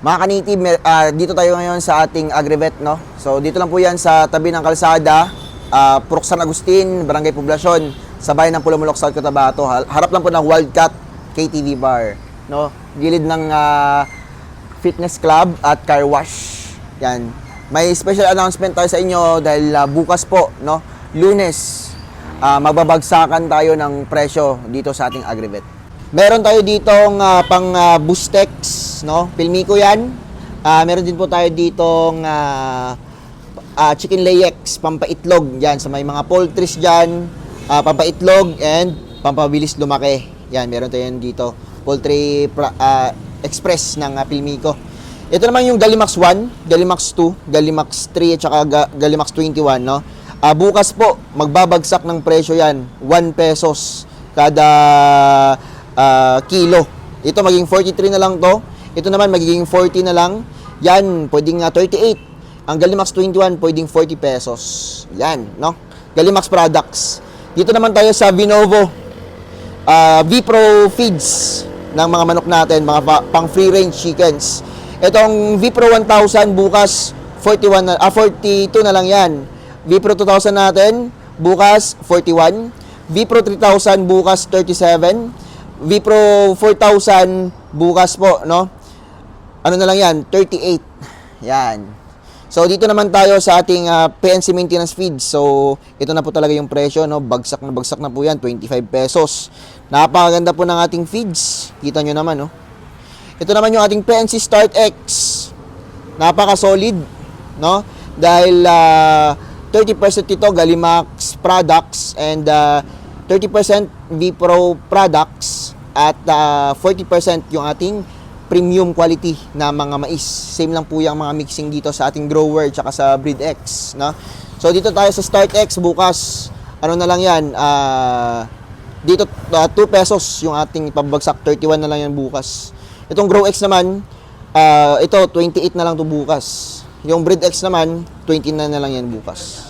Mga kaniti, mer- ah, dito tayo ngayon sa ating Agrivet, no? So, dito lang po yan sa tabi ng kalsada, uh, Purok San Agustin, Barangay Poblasyon, sa bayan ng Pulamulok, South Cotabato. Ha- Harap lang po ng Wildcat KTV Bar, no? Gilid ng ah, fitness club at car wash. Yan. May special announcement tayo sa inyo dahil ah, bukas po, no? Lunes, ah, magbabagsakan tayo ng presyo dito sa ating Agrivet. Meron tayo ditong ah, pang ah, Boostex, no? Pilmiko 'yan. Ah, meron din po tayo ditong ah, ah, chicken layex, pampaitlog. Yan sa may mga poultries diyan, ah, pampaitlog and pampabilis lumaki. Yan, meron tayo dito. Poultry pra- ah, express ng ah, Pilmiko. Ito naman yung Galimax 1, Galimax 2, Galimax 3 at saka Ga- Galimax 21, no? Ah, bukas po magbabagsak ng presyo yan, 1 pesos kada ah, kilo. Ito magiging 43 na lang to. Ito naman magiging 40 na lang. Yan, pwedeng ah, 38. Ang Galimax 21 pwedeng 40 pesos. Yan, no? Galimax products. Dito naman tayo sa Vinovo. Ah, V-Pro feeds ng mga manok natin, mga pa- pang free range chickens. Itong V-Pro 1000 bukas 41 na, ah, 42 na lang 'yan. V-Pro 2000 natin bukas 41. V-Pro 3000 bukas 37. V-Pro 4000 bukas po, no? Ano na lang 'yan? 38. Yan. So dito naman tayo sa ating ah, PNC maintenance feed. So ito na po talaga yung presyo, no? Bagsak na bagsak na po 'yan, 25 pesos. Napakaganda po ng ating feeds. Kita nyo naman, no? Ito naman yung ating PNC Start X. Napaka-solid, no? Dahil ah, 30% ito Galimax products and ah, 30% V Pro products at ah, 40% yung ating premium quality na mga mais. Same lang po yung mga mixing dito sa ating grower tsaka sa Breed X, no? So dito tayo sa Start X bukas. Ano na lang 'yan? Ah dito 2 pesos yung ating pabagsak 31 na lang yan bukas. Itong Grow X naman ah, ito 28 na lang to bukas. Yung Breed X naman 20 na na lang yan bukas.